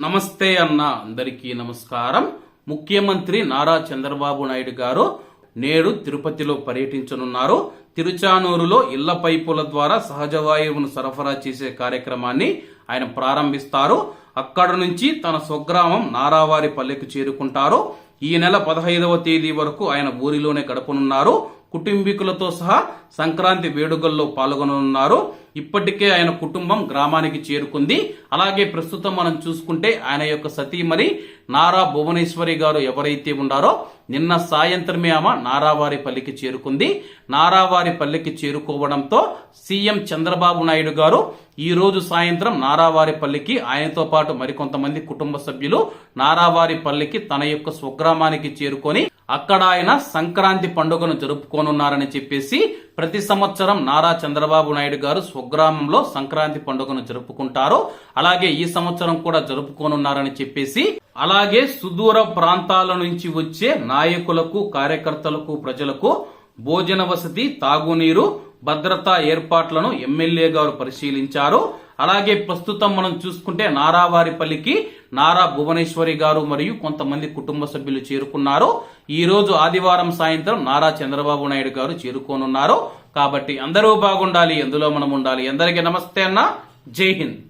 నమస్తే అన్న అందరికీ నమస్కారం. ముఖ్యమంత్రి నారా చంద్రబాబు నాయుడు గారు నేడు తిరుపతిలో పర్యటించనున్నారు. తిరుచానూరులో ఇళ్ళ పైపుల ద్వారా సహజ వాయువును సరఫరా చేసే కార్యక్రమాన్ని ఆయన ప్రారంభిస్తారు. అక్కడ నుంచి తన స్వగ్రామం నారావారి పల్లెకు చేరుకుంటారు. ఈ నెల పదహైదవ తేదీ వరకు ఆయన ఊరిలోనే గడపనున్నారు. కుటుంబీకులతో సహా సంక్రాంతి వేడుకల్లో పాల్గొననున్నారు. ఇప్పటికే ఆయన కుటుంబం గ్రామానికి చేరుకుంది. అలాగే ప్రస్తుతం మనం చూసుకుంటే ఆయన యొక్క సతీమణి నారా భువనేశ్వరి గారు ఎవరైతే ఉన్నారో నిన్న సాయంత్రమే ఆమె నారావారి పల్లికి చేరుకుంది. నారావారి పల్లికి చేరుకోవడంతో సీఎం చంద్రబాబు నాయుడు గారు ఈ రోజు సాయంత్రం నారావారి పల్లికి ఆయనతో పాటు మరికొంతమంది కుటుంబ సభ్యులు నారావారి పల్లికి తన యొక్క స్వగ్రామానికి చేరుకొని అక్కడ ఆయన సంక్రాంతి పండుగను జరుపుకోనున్నారని చెప్పేసి ప్రతి సంవత్సరం నారా చంద్రబాబు నాయుడు గారు స్వగ్రామంలో సంక్రాంతి పండుగను జరుపుకుంటారు. అలాగే ఈ సంవత్సరం కూడా జరుపుకోనున్నారని చెప్పేసి అలాగే సుదూర ప్రాంతాల నుంచి వచ్చే నాయకులకు కార్యకర్తలకు ప్రజలకు భోజన వసతి తాగునీరు భద్రతా ఏర్పాట్లను ఎమ్మెల్యే గారు పరిశీలించారు. అలాగే ప్రస్తుతం మనం చూసుకుంటే నారావారిపల్లికి నారా భువనేశ్వరి గారు మరియు కొంతమంది కుటుంబ సభ్యులు చేరుకున్నారు. ఈ రోజు ఆదివారం సాయంత్రం నారా చంద్రబాబు నాయుడు గారు చేరుకోనున్నారు. కాబట్టి అందరూ బాగుండాలి ఎందులో మనం ఉండాలి. అందరికీ నమస్తే అన్న. జై హింద్.